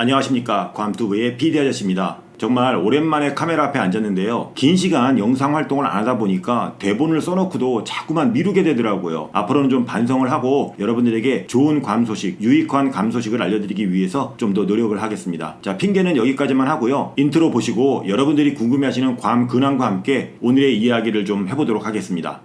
안녕하십니까 괌투브의 PD 아저씨입니다. 정말 오랜만에 카메라 앞에 앉았는데요. 긴 시간 영상 활동을 안 하다 보니까 대본을 써놓고도 자꾸만 미루게 되더라고요. 앞으로는 좀 반성을 하고 여러분들에게 좋은 괌 소식, 유익한 괌 소식을 알려드리기 위해서 좀 더 노력을 하겠습니다. 자, 핑계는 여기까지만 하고요. 인트로 보시고 여러분들이 궁금해하시는 괌 근황과 함께 오늘의 이야기를 좀 해보도록 하겠습니다.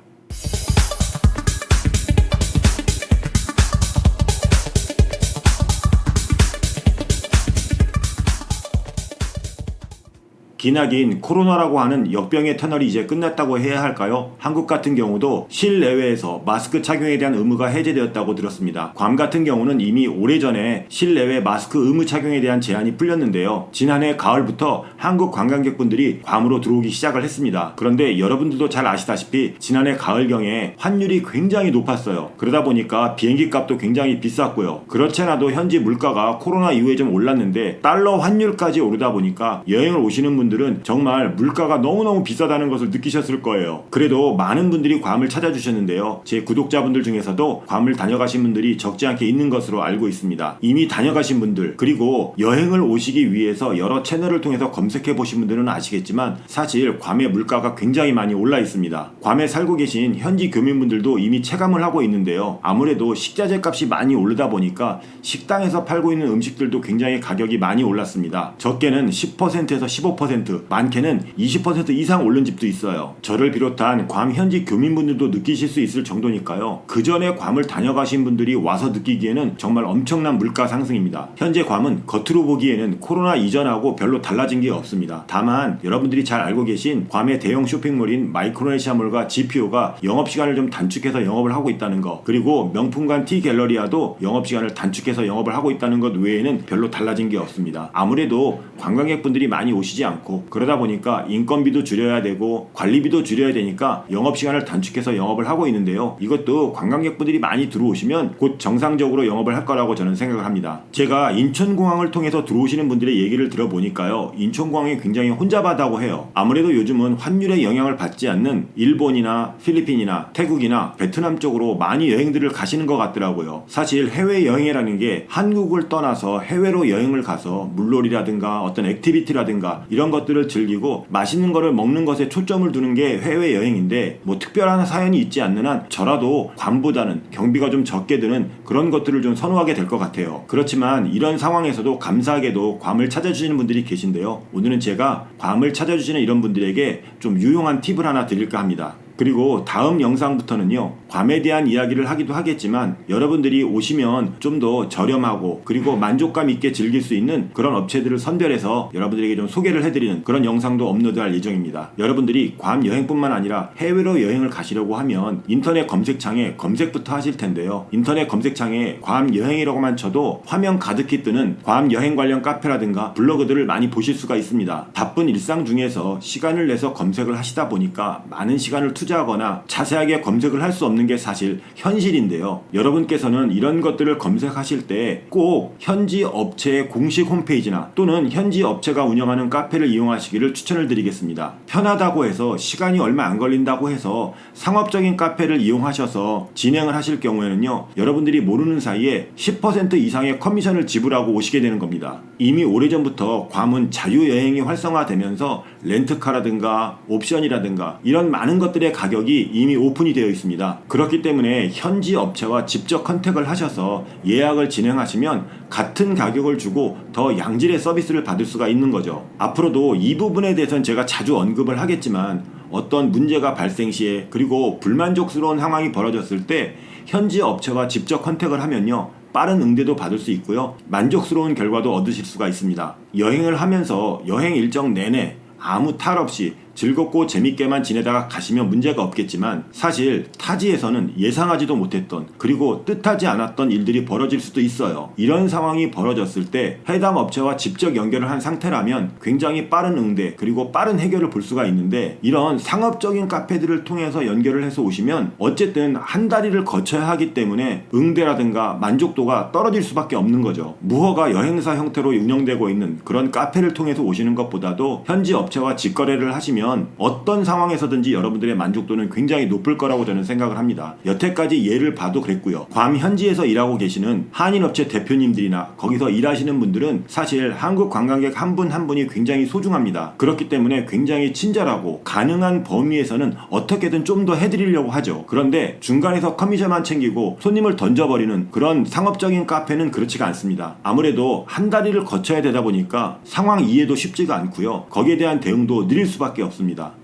기나긴 코로나라고 하는 역병의 터널이 이제 끝났다고 해야 할까요? 한국 같은 경우도 실내외에서 마스크 착용에 대한 의무가 해제되었다고 들었습니다. 괌 같은 경우는 이미 오래전에 실내외 마스크 의무 착용에 대한 제한이 풀렸는데요. 지난해 가을부터 한국 관광객분들이 괌으로 들어오기 시작을 했습니다. 그런데 여러분들도 잘 아시다시피 지난해 가을경에 환율이 굉장히 높았어요. 그러다 보니까 비행기 값도 굉장히 비쌌고요. 그렇지 않아도 현지 물가가 코로나 이후에 좀 올랐는데 달러 환율까지 오르다 보니까 여행을 오시는 분들 은 정말 물가가 너무너무 비싸다는 것을 느끼셨을 거예요. 그래도 많은 분들이 괌을 찾아주셨는데요. 제 구독자분들 중에서도 괌을 다녀가신 분들이 적지 않게 있는 것으로 알고 있습니다. 이미 다녀가신 분들 그리고 여행을 오시기 위해서 여러 채널을 통해서 검색해 보신 분들은 아시겠지만 사실 괌의 물가가 굉장히 많이 올라 있습니다. 괌에 살고 계신 현지 교민분들도 이미 체감을 하고 있는데요. 아무래도 식자재 값이 많이 오르다 보니까 식당에서 팔고 있는 음식들도 굉장히 가격이 많이 올랐습니다. 적게는 10%에서 15% 많게는 20% 이상 오른 집도 있어요. 저를 비롯한 괌 현지 교민분들도 느끼실 수 있을 정도니까요. 그 전에 괌을 다녀가신 분들이 와서 느끼기에는 정말 엄청난 물가 상승입니다. 현재 괌은 겉으로 보기에는 코로나 이전하고 별로 달라진 게 없습니다. 다만 여러분들이 잘 알고 계신 괌의 대형 쇼핑몰인 마이크로네시아몰과 GPO가 영업시간을 좀 단축해서 영업을 하고 있다는 거 그리고 명품관 T 갤러리아도 영업시간을 단축해서 영업을 하고 있다는 것 외에는 별로 달라진 게 없습니다. 아무래도 관광객분들이 많이 오시지 않고 그러다 보니까 인건비도 줄여야 되고 관리비도 줄여야 되니까 영업시간을 단축해서 영업을 하고 있는데요. 이것도 관광객분들이 많이 들어오시면 곧 정상적으로 영업을 할 거라고 저는 생각을 합니다. 제가 인천공항을 통해서 들어오시는 분들의 얘기를 들어보니까요. 인천공항이 굉장히 혼잡하다고 해요. 아무래도 요즘은 환율의 영향을 받지 않는 일본이나 필리핀이나 태국이나 베트남 쪽으로 많이 여행들을 가시는 것 같더라고요. 사실 해외 여행이라는 게 한국을 떠나서 해외로 여행을 가서 물놀이라든가 어떤 액티비티라든가 이런 것들을 즐기고 맛있는 거를 먹는 것에 초점을 두는 게 해외 여행인데 뭐 특별한 사연이 있지 않는 한 저라도 괌보다는 경비가 좀 적게 드는 그런 것들을 좀 선호하게 될 것 같아요. 그렇지만 이런 상황에서도 감사하게도 괌을 찾아주시는 분들이 계신데요. 오늘은 제가 괌을 찾아주시는 이런 분들에게 좀 유용한 팁을 하나 드릴까 합니다. 그리고 다음 영상부터는요, 괌에 대한 이야기를 하기도 하겠지만, 여러분들이 오시면 좀 더 저렴하고, 그리고 만족감 있게 즐길 수 있는 그런 업체들을 선별해서 여러분들에게 좀 소개를 해드리는 그런 영상도 업로드할 예정입니다. 여러분들이 괌 여행뿐만 아니라 해외로 여행을 가시려고 하면 인터넷 검색창에 검색부터 하실 텐데요. 인터넷 검색창에 괌 여행이라고만 쳐도 화면 가득히 뜨는 괌 여행 관련 카페라든가 블로그들을 많이 보실 수가 있습니다. 바쁜 일상 중에서 시간을 내서 검색을 하시다 보니까 많은 시간을 투 자하거나 자세하게 검색을 할 수 없는 게 사실 현실인데요. 여러분께서는 이런 것들을 검색하실 때 꼭 현지 업체의 공식 홈페이지나 또는 현지 업체가 운영하는 카페를 이용하시기를 추천을 드리겠습니다. 편하다고 해서 시간이 얼마 안 걸린다고 해서 상업적인 카페를 이용하셔서 진행을 하실 경우에는요. 여러분들이 모르는 사이에 10% 이상의 커미션을 지불하고 오시게 되는 겁니다. 이미 오래전부터 괌은 자유여행이 활성화되면서 렌트카라든가 옵션이라든가 이런 많은 것들의 가격이 이미 오픈이 되어 있습니다. 그렇기 때문에 현지 업체와 직접 컨택을 하셔서 예약을 진행하시면 같은 가격을 주고 더 양질의 서비스를 받을 수가 있는 거죠. 앞으로도 이 부분에 대해서는 제가 자주 언급을 하겠지만 어떤 문제가 발생 시에 그리고 불만족스러운 상황이 벌어졌을 때 현지 업체와 직접 컨택을 하면요. 빠른 응대도 받을 수 있고요. 만족스러운 결과도 얻으실 수가 있습니다. 여행을 하면서 여행 일정 내내 아무 탈 없이 즐겁고 재밌게만 지내다가 가시면 문제가 없겠지만 사실 타지에서는 예상하지도 못했던 그리고 뜻하지 않았던 일들이 벌어질 수도 있어요. 이런 상황이 벌어졌을 때 해당 업체와 직접 연결을 한 상태라면 굉장히 빠른 응대 그리고 빠른 해결을 볼 수가 있는데 이런 상업적인 카페들을 통해서 연결을 해서 오시면 어쨌든 한 다리를 거쳐야 하기 때문에 응대라든가 만족도가 떨어질 수밖에 없는 거죠. 무허가 여행사 형태로 운영되고 있는 그런 카페를 통해서 오시는 것보다도 현지 업체와 직거래를 하시면 된다면 어떤 상황에서든지 여러분들의 만족도는 굉장히 높을 거라고 저는 생각을 합니다. 여태까지 예를 봐도 그랬고요. 괌 현지에서 일하고 계시는 한인업체 대표님들이나 거기서 일하시는 분들은 사실 한국 관광객 한분한 분이 굉장히 소중합니다. 그렇기 때문에 굉장히 친절하고 가능한 범위에서는 어떻게든 좀 더 해드리려고 하죠. 그런데 중간에서 커미션만 챙기고 손님을 던져버리는 그런 상업적인 카페는 그렇지가 않습니다. 아무래도 한 다리를 거쳐야 되다 보니까 상황 이해도 쉽지가 않고요. 거기에 대한 대응도 느릴 수밖에 없습니다.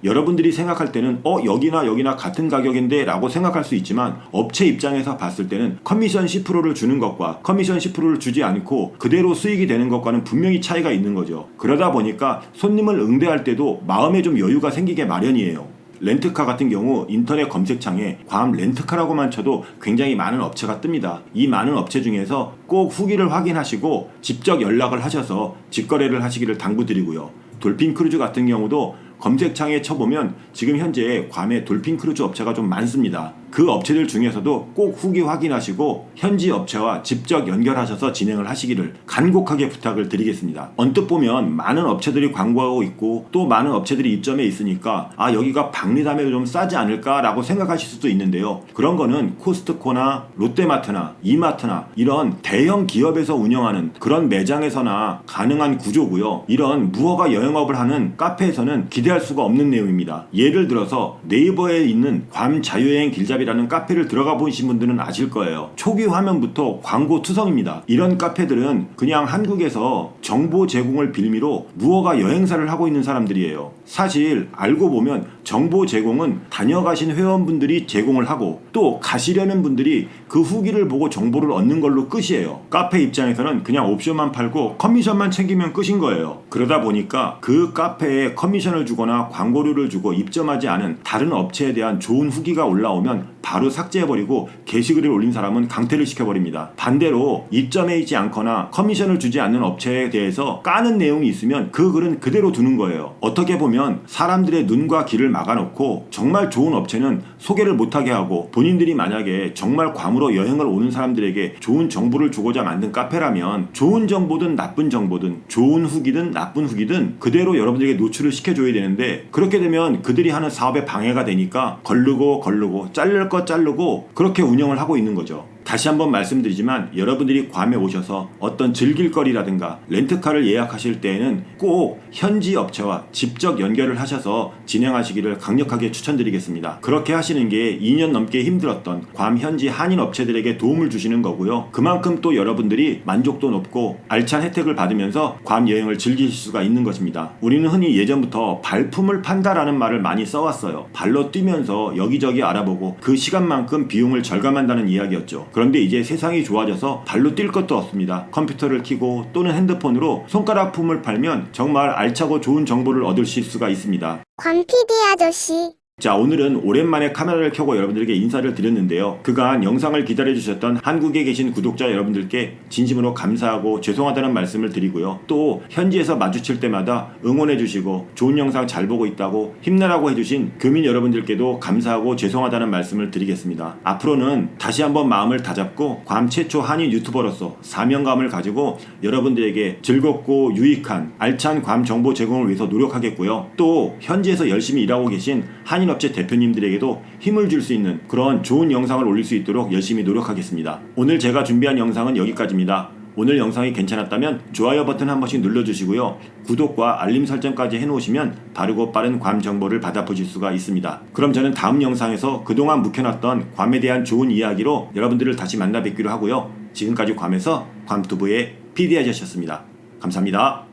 여러분들이 생각할 때는 어 여기나 여기나 같은 가격인데 라고 생각할 수 있지만 업체 입장에서 봤을 때는 커미션 10%를 주는 것과 커미션 10%를 주지 않고 그대로 수익이 되는 것과는 분명히 차이가 있는 거죠. 그러다 보니까 손님을 응대할 때도 마음에 좀 여유가 생기게 마련이에요. 렌트카 같은 경우 인터넷 검색창에 괌 렌트카라고만 쳐도 굉장히 많은 업체가 뜹니다. 이 많은 업체 중에서 꼭 후기를 확인하시고 직접 연락을 하셔서 직거래를 하시기를 당부드리고요. 돌핀 크루즈 같은 경우도 검색창에 쳐보면 지금 현재 괌에 돌핀 크루즈 업체가 좀 많습니다. 그 업체들 중에서도 꼭 후기 확인하시고 현지 업체와 직접 연결하셔서 진행을 하시기를 간곡하게 부탁을 드리겠습니다. 언뜻 보면 많은 업체들이 광고하고 있고 또 많은 업체들이 입점해 있으니까 아 여기가 박리담에 좀 싸지 않을까라고 생각하실 수도 있는데요. 그런 거는 코스트코나 롯데마트나 이마트나 이런 대형 기업에서 운영하는 그런 매장에서나 가능한 구조고요. 이런 무허가 여행업을 하는 카페에서는 기대 할 수가 없는 내용입니다. 예를 들어서 네이버에 있는 괌 자유여행 길잡이라는 카페를 들어가 보신 분들은 아실 거예요. 초기 화면부터 광고 투성입니다. 이런 카페들은 그냥 한국에서 정보 제공을 빌미로 무허가 여행사를 하고 있는 사람들이에요. 사실 알고 보면 정보 제공은 다녀가신 회원분들이 제공을 하고 또 가시려는 분들이 그 후기를 보고 정보를 얻는 걸로 끝이에요. 카페 입장에서는 그냥 옵션만 팔고 커미션만 챙기면 끝인 거예요. 그러다 보니까 그 카페에 커미션을 주 거나 광고료를 주고 입점하지 않은 다른 업체에 대한 좋은 후기가 올라오면 바로 삭제해버리고 게시글을 올린 사람은 강퇴를 시켜버립니다. 반대로 입점해 있지 않거나 커미션을 주지 않는 업체에 대해서 까는 내용이 있으면 그 글은 그대로 두는 거예요. 어떻게 보면 사람들의 눈과 귀를 막아놓고 정말 좋은 업체는 소개를 못하게 하고 본인들이 만약에 정말 괌으로 여행을 오는 사람들에게 좋은 정보를 주고자 만든 카페라면 좋은 정보든 나쁜 정보든 좋은 후기든 나쁜 후기든 그대로 여러분들에게 노출을 시켜줘야 되는데 그렇게 되면 그들이 하는 사업에 방해가 되니까 걸르고 걸르고 자를 것 자르고 그렇게 운영을 하고 있는 거죠. 다시 한번 말씀드리지만 여러분들이 괌에 오셔서 어떤 즐길 거리라든가 렌트카를 예약하실 때에는 꼭 현지 업체와 직접 연결을 하셔서 진행하시기를 강력하게 추천드리겠습니다. 그렇게 하시는 게 2년 넘게 힘들었던 괌 현지 한인 업체들에게 도움을 주시는 거고요. 그만큼 또 여러분들이 만족도 높고 알찬 혜택을 받으면서 괌 여행을 즐기실 수가 있는 것입니다. 우리는 흔히 예전부터 발품을 판다라는 말을 많이 써왔어요. 발로 뛰면서 여기저기 알아보고 그 시간만큼 비용을 절감한다는 이야기였죠. 그런데 이제 세상이 좋아져서 발로 뛸 것도 없습니다. 컴퓨터를 켜고 또는 핸드폰으로 손가락 품을 팔면 정말 알차고 좋은 정보를 얻으실 수가 있습니다. 관 PD 아저씨. 자, 오늘은 오랜만에 카메라를 켜고 여러분들에게 인사를 드렸는데요. 그간 영상을 기다려주셨던 한국에 계신 구독자 여러분들께 진심으로 감사하고 죄송하다는 말씀을 드리고요. 또, 현지에서 마주칠 때마다 응원해주시고 좋은 영상 잘 보고 있다고 힘내라고 해주신 교민 여러분들께도 감사하고 죄송하다는 말씀을 드리겠습니다. 앞으로는 다시 한번 마음을 다잡고 괌 최초 한인 유튜버로서 사명감을 가지고 여러분들에게 즐겁고 유익한 알찬 괌 정보 제공을 위해서 노력하겠고요. 또, 현지에서 열심히 일하고 계신 한인 한인업체 대표님들에게도 힘을 줄 수 있는 그런 좋은 영상을 올릴 수 있도록 열심히 노력하겠습니다. 오늘 제가 준비한 영상은 여기까지입니다. 오늘 영상이 괜찮았다면 좋아요 버튼 한 번씩 눌러주시고요. 구독과 알림 설정까지 해놓으시면 바르고 빠른 괌 정보를 받아보실 수가 있습니다. 그럼 저는 다음 영상에서 그동안 묵혀놨던 괌에 대한 좋은 이야기로 여러분들을 다시 만나 뵙기로 하고요. 지금까지 괌에서 괌투브의 PD 아저씨였습니다. 감사합니다.